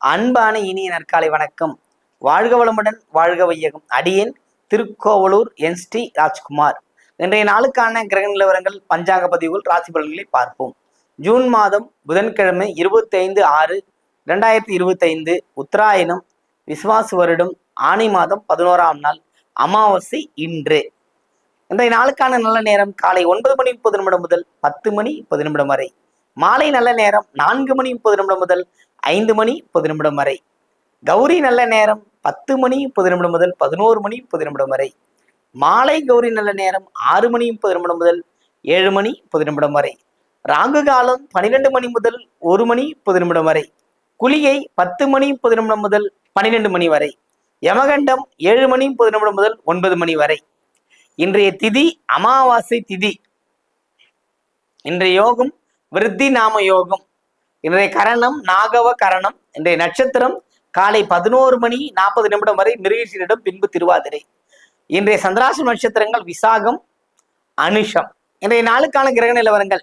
அன்பான இனிய நற்காலை வணக்கம். வாழ்க வளமுடன் வாழ்க வையகம். அடியேன் திருக்கோவலூர் என் ஸ்ரீ ராஜ்குமார். இன்றைய நாளுக்கான கிரக நிலவரங்கள் பஞ்சாங்க பதிவுகள் ராசி பலன்களை பார்ப்போம். ஜூன் மாதம் புதன்கிழமை இருபத்தி ஐந்து ஆறு இரண்டாயிரத்தி இருபத்தைந்து உத்தராயணம் விசுவாசு வருடம் ஆணி மாதம் பதினோராம் நாள் அமாவாசை இன்று. இன்றைய நாளுக்கான நல்ல நேரம் காலை ஒன்பது மணி முப்பது நிமிடம் முதல் பத்து மணி முப்பது நிமிடம் வரை. மாலை நல்ல நேரம் நான்கு மணி முப்பது நிமிடம் முதல் ஐந்து மணி முப்பது நிமிடம் வரை. கௌரி நல்ல நேரம் பத்து மணி முப்பது நிமிடம் முதல் பதினோரு மணி முப்பது நிமிடம் வரை. மாலை கௌரி நல்ல நேரம் ஆறு மணி முப்பது நிமிடம் முதல் ஏழு மணி முப்பது நிமிடம் வரை. ராகு காலம் பன்னிரெண்டு மணி முதல் ஒரு மணி முப்பது நிமிடம் வரை. குளிகை பத்து மணி முப்பது நிமிடம் முதல் பன்னிரெண்டு மணி வரை. யமகண்டம் ஏழு மணி முப்பது நிமிடம் முதல் ஒன்பது மணி வரை. இன்றைய திதி அமாவாசை திதி. இன்றைய யோகம் விருத்தி நாம யோகம். இன்றைய கரணம் நாகவ கரணம். இன்றைய நட்சத்திரம் காலை பதினோரு மணி நாற்பது நிமிடம் வரை மிருகசீரிடம் பின்பு திருவாதிரை. இன்றைய சந்திராசம் நட்சத்திரங்கள் விசாகம் அனுஷம். இன்றைய நாளுக்கான கிரக நிலவரங்கள்.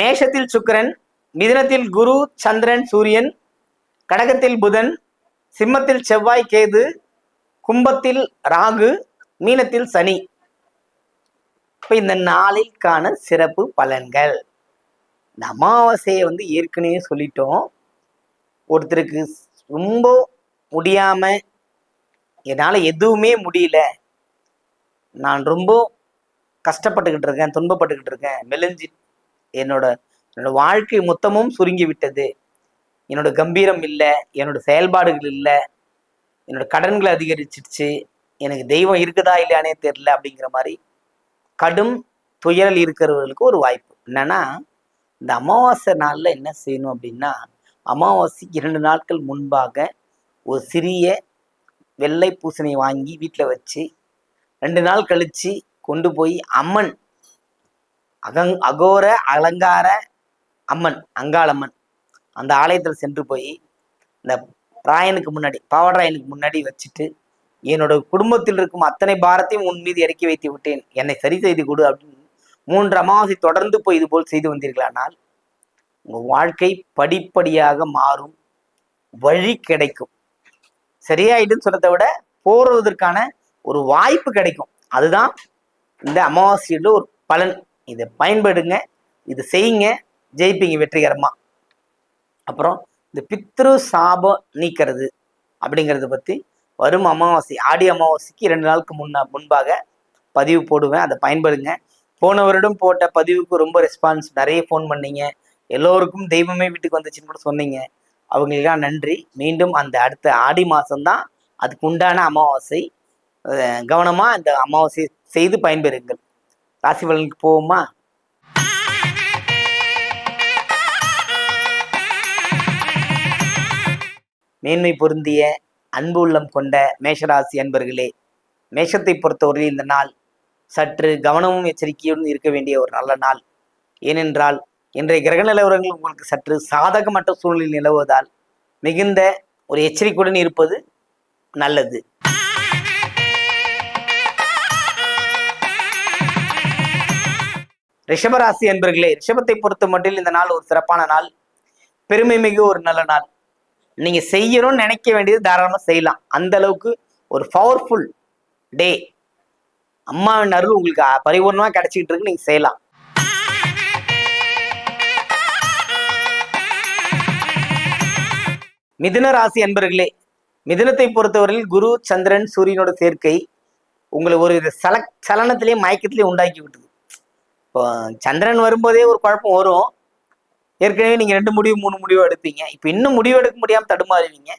மேஷத்தில் சுக்கிரன் மிதினத்தில் குரு சந்திரன் சூரியன் கடகத்தில் புதன் சிம்மத்தில் செவ்வாய் கேது கும்பத்தில் ராகு மீனத்தில் சனி. இப்ப இந்த நாளிற்கான சிறப்பு பலன்கள். இந்த அமாவாசையை வந்து ஏற்கனவே சொல்லிட்டோம். ஒருத்தருக்கு ரொம்ப முடியாம என்னால் எதுவுமே முடியல. நான் ரொம்ப கஷ்டப்பட்டுக்கிட்டு இருக்கேன் துன்பப்பட்டுக்கிட்டு இருக்கேன். மெலிஞ்சி என்னோட என்னோட வாழ்க்கை மொத்தமும் சுருங்கி விட்டது. என்னோட கம்பீரம் இல்லை என்னோட செயல்பாடுகள் இல்லை என்னோட கடன்கள் அதிகரிச்சிடுச்சு எனக்கு தெய்வம் இருக்குதா இல்லையானே தெரில அப்படிங்கிற மாதிரி கடும் துயரல் இருக்கிறவர்களுக்கு ஒரு வாய்ப்பு. என்னன்னா இந்த அமாவாசை நாளில் என்ன செய்யணும் அப்படின்னா அமாவாசைக்கு இரண்டு நாட்கள் முன்பாக ஒரு சிறிய வெள்ளை பூசணி வாங்கி வீட்டில் வச்சு ரெண்டு நாள் கழிச்சு கொண்டு போய் அம்மன் அகங் அகோர அலங்கார அம்மன் அங்காளம்மன் அந்த ஆலயத்தில் சென்று போய் இந்த ராயனுக்கு முன்னாடி பாவடராயனுக்கு முன்னாடி வச்சுட்டு என்னோட குடும்பத்தில் இருக்கும் அத்தனை பாரத்தையும் உன் மீது இறக்கி வைத்து விட்டேன். என்னை சரி செய்து கொடு அப்படின்னு மூன்று அமாவாசை தொடர்ந்து போய் இது போல் செய்து வந்தீர்களானால் உங்கள் வாழ்க்கை படிப்படியாக மாறும் வழி கிடைக்கும். சரியாயிடுன்னு சொல்றதை விட போறதற்கான ஒரு வாய்ப்பு கிடைக்கும். அதுதான் இந்த அமாவாசையில் ஒரு பலன். இதை பயன்படுங்க இது செய்யுங்க ஜெயிப்பீங்க வெற்றிகரமா. அப்புறம் இந்த பித்ரு சாபம் நீக்கிறது அப்படிங்கிறத பற்றி வரும் அமாவாசை ஆடி அமாவாசைக்கு ரெண்டு நாளுக்கு முன்ன முன்பாக பதிவு போடுவேன். அதை பயன்படுங்க. போன வருடம் போட்ட பதிவுக்கு ரொம்ப ரெஸ்பான்ஸ் நிறைய ஃபோன் பண்ணீங்க. எல்லோருக்கும் தெய்வமே வீட்டுக்கு வந்துச்சுன்னு கூட சொன்னீங்க. அவங்களுக்கெல்லாம் நன்றி. மீண்டும் அந்த அடுத்த ஆடி மாதம்தான் அதுக்கு உண்டான அமாவாசை. கவனமாக அந்த அமாவாசை செய்து பயன்பெறுங்கள். ராசி பலனுக்கு போவோமா? மேன்மை பொருந்திய அன்பு உள்ளம் கொண்ட மேஷராசி அன்பர்களே மேஷத்தை பொறுத்தவரையில் இந்த நாள் சற்று கவனமும் எச்சரிக்கையுடன் இருக்க வேண்டிய ஒரு நல்ல நாள். ஏனென்றால் இன்றைய கிரக நிலவரங்கள் உங்களுக்கு சற்று சாதகமற்ற சூழ்நிலை நிலவுவதால் மிகுந்த ஒரு எச்சரிக்கையுடன் இருப்பது நல்லது. ரிஷபராசி என்பர்களே ரிஷபத்தை பொறுத்த மட்டும் இந்த நாள் ஒரு சிறப்பான நாள். பெருமை மிகு ஒரு நல்ல நாள். நீங்க செய்யணும்னு நினைக்க வேண்டியது தாராளமாக செய்யலாம். அந்த அளவுக்கு ஒரு பவர்ஃபுல் டே அம்மாவின் அருள் உங்களுக்கு அ- பரிபூர்ணமா கிடைச்சிக்கிட்டு இருக்கு நீங்க செய்யலாம். மிதுன ராசி அன்பர்களே மிதுனத்தை பொறுத்தவரையில் குரு சந்திரன் சூரியனோட சேர்க்கை உங்களை ஒரு சல சலனத்திலேயே மயக்கத்திலே உண்டாக்கி விட்டுது இப்போ சந்திரன் வரும்போதே ஒரு குழப்பம் வரும். ஏற்கனவே நீங்க ரெண்டு முடிவு மூணு முடிவு எடுப்பீங்க. இப்போ இன்னும் முடிவு எடுக்க முடியாமல் தடுமாறுவீங்க.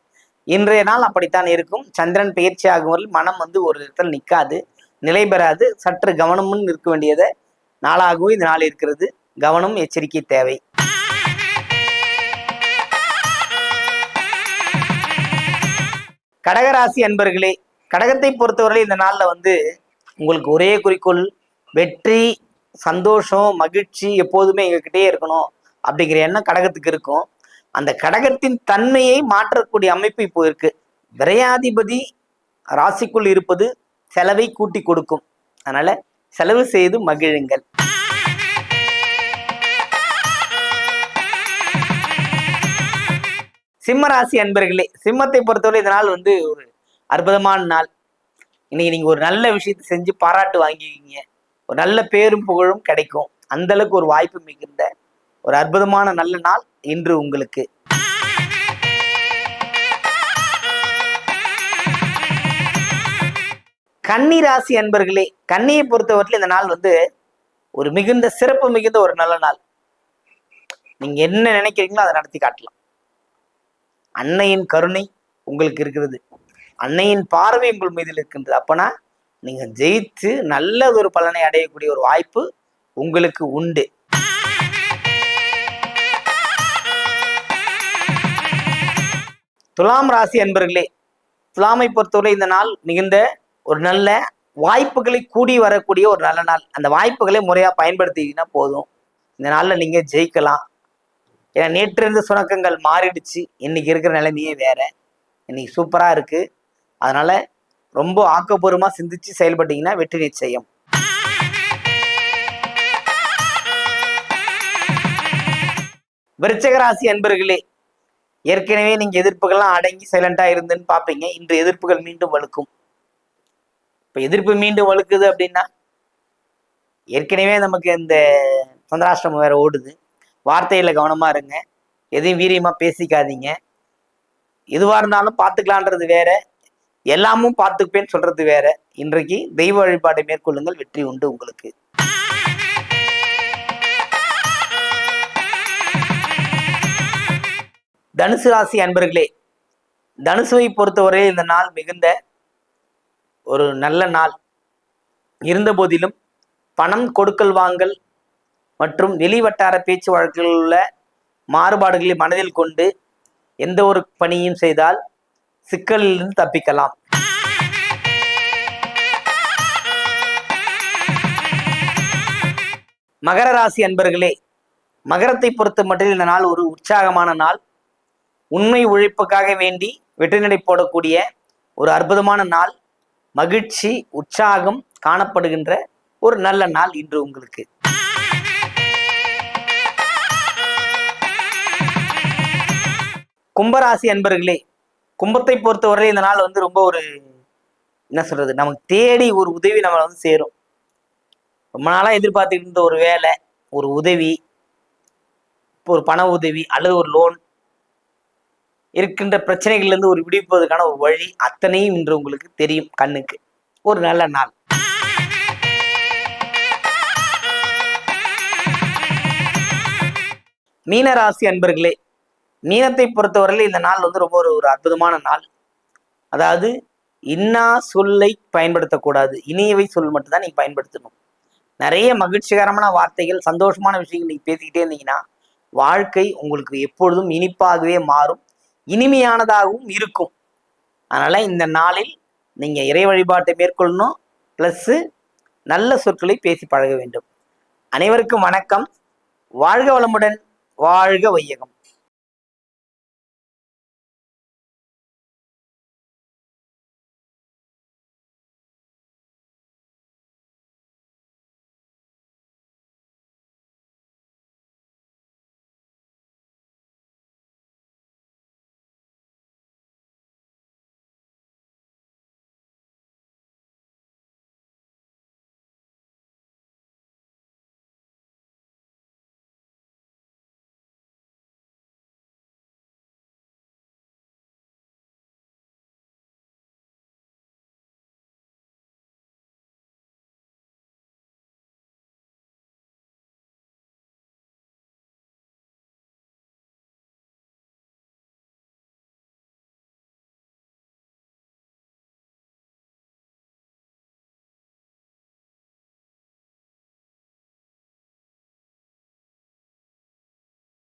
இன்றைய நாள் அப்படித்தான் இருக்கும். சந்திரன் பயிற்சி ஆகும் வரையில் மனம் வந்து ஒரு இடத்துல நிற்காது நிலை பெறாது. சற்று கவனமும் இருக்க வேண்டியதை நாளாகவும் இந்த நாள் இருக்கிறது. கவனம் எச்சரிக்கை தேவை. கடகராசி அன்பர்களே கடகத்தை பொறுத்தவரை இந்த நாள்ல வந்து உங்களுக்கு ஒரே குறிக்கோள் வெற்றி சந்தோஷம் மகிழ்ச்சி எப்போதுமே எங்ககிட்டயே இருக்கணும் அப்படிங்கிற எண்ணம் கடகத்துக்கு இருக்கும். அந்த கடகத்தின் தன்மையை மாற்றக்கூடிய அமைப்பு இப்போ இருக்கு. விரையாதிபதி ராசிக்குள் இருப்பது செலவை கூட்டி கொடுக்கும். அதனால செலவு செய்து மகிழுங்கள். சிம்மராசி அன்பர்களே சிம்மத்தை பொறுத்தவரை இந்த நாள் வந்து ஒரு அற்புதமான நாள். இன்னைக்கு நீங்க ஒரு நல்ல விஷயத்தை செஞ்சு பாராட்டு வாங்கிக்கிங்க. ஒரு நல்ல பேரும் புகழும் கிடைக்கும். அந்த அளவுக்கு ஒரு வாய்ப்பு மிகுந்த ஒரு அற்புதமான நல்ல நாள் இன்று உங்களுக்கு. கன்னி ராசி அன்பர்களே கன்னியை பொறுத்தவரையில் இந்த நாள் வந்து ஒரு மிகுந்த சிறப்பு மிகுந்த ஒரு நல்ல நாள். நீங்க என்ன நினைக்கிறீங்களோ அதை நடத்தி காட்டலாம். அன்னையின் கருணை உங்களுக்கு இருக்கிறது. அன்னையின் பார்வை உங்கள் மீதில் இருக்கின்றது. அப்பனா நீங்க ஜெயித்து நல்ல ஒரு பலனை அடையக்கூடிய ஒரு வாய்ப்பு உங்களுக்கு உண்டு. துலாம் ராசி அன்பர்களே துலாமை பொறுத்தவரை இந்த நாள் மிகுந்த ஒரு நல்ல வாய்ப்புகளை கூடி வரக்கூடிய ஒரு நல்ல நாள். அந்த வாய்ப்புகளை முறையாக பயன்படுத்திக்கிட்டீங்கன்னா போதும். இந்த நாளில் நீங்கள் ஜெயிக்கலாம். ஏன்னா நேற்று இருந்த சுணக்கங்கள் மாறிடுச்சு. இன்னைக்கு இருக்கிற நிலைமையே வேற. இன்னைக்கு சூப்பராக இருக்கு. அதனால ரொம்ப ஆக்கப்பூர்வமாக சிந்திச்சு செயல்பட்டீங்கன்னா வெற்றி நிச்சயம். விருச்சகராசி அன்பர்களே ஏற்கனவே நீங்கள் எதிர்ப்புகள்லாம் அடங்கி சைலண்டாக இருந்துன்னு பார்ப்பீங்க. இன்று எதிர்ப்புகள் மீண்டும் வலுக்கும். இப்ப எதிர்ப்பு மீண்டும் வலுக்குது அப்படின்னா ஏற்கனவே நமக்கு இந்த சந்திராஷ்டிரமம் வேற ஓடுது. வார்த்தையில கவனமா இருங்க. எதையும் வீரியமா பேசிக்காதீங்க. எதுவா இருந்தாலும் பார்த்துக்கலான்றது வேற. எல்லாமும் பார்த்துப்பேன்னு சொல்றது வேற. இன்றைக்கு தெய்வ வழிபாட்டை மேற்கொள்ளுங்கள். வெற்றி உண்டு உங்களுக்கு. தனுசு ராசி அன்பர்களே தனுசுவை பொறுத்தவரை இந்த நாள் மிகுந்த ஒரு நல்ல நாள். இருந்த போதிலும் பணம் கொடுக்கல் வாங்கல் மற்றும் வெளிவட்டார பேச்சு வழக்கில் உள்ள மாறுபாடுகளை மனதில் கொண்டு எந்த ஒரு பணியும் செய்தால் சிக்கலிலிருந்து தப்பிக்கலாம். மகர ராசி அன்பர்களே மகரத்தை பொறுத்த மட்டும் இந்த நாள் ஒரு உற்சாகமான நாள். உண்மை உழைப்புக்காக வேண்டி வெற்றிநடை போடக்கூடிய ஒரு அற்புதமான நாள். மகிழ்ச்சி உற்சாகம் காணப்படுகின்ற ஒரு நல்ல நாள் இன்று உங்களுக்கு. கும்பராசி அன்பர்களே கும்பத்தை பொறுத்தவரை இந்த நாள் வந்து ரொம்ப ஒரு என்ன சொல்றது நமக்கு தேடி ஒரு உதவி நம்மளை வந்து சேரும். ரொம்ப நாளாக எதிர்பார்த்துக்கிட்டு இருந்த ஒரு வேலை ஒரு உதவி இப்போ ஒரு பண உதவி அல்லது ஒரு லோன் இருக்கின்ற பிரச்சனைகள்லேருந்து ஒரு விடுவிப்பதற்கான ஒரு வழி அத்தனையும் இன்று உங்களுக்கு தெரியும் கண்ணுக்கு. ஒரு நல்ல நாள். மீனராசி அன்பர்களே மீனத்தை பொறுத்தவரையில் இந்த நாள் வந்து ரொம்ப ஒரு ஒரு அற்புதமான நாள். அதாவது இன்னா சொல்லை பயன்படுத்தக்கூடாது. இனியவை சொல் மட்டும்தான் நீங்க பயன்படுத்தணும். நிறைய மகிழ்ச்சிகரமான வார்த்தைகள் சந்தோஷமான விஷயங்கள் நீங்க பேசிக்கிட்டே இருந்தீங்கன்னா வாழ்க்கை உங்களுக்கு எப்பொழுதும் இனிப்பாகவே மாறும். இனிமையானதாகவும் இருக்கும். அதனால இந்த நாளில் நீங்க இறை வழிபாட்டை மேற்கொள்ளணும் ப்ளஸ்ஸு நல்ல சொற்களை பேசி பழக வேண்டும். அனைவருக்கும் வணக்கம். வாழ்க வளமுடன் வாழ்க வையகம்.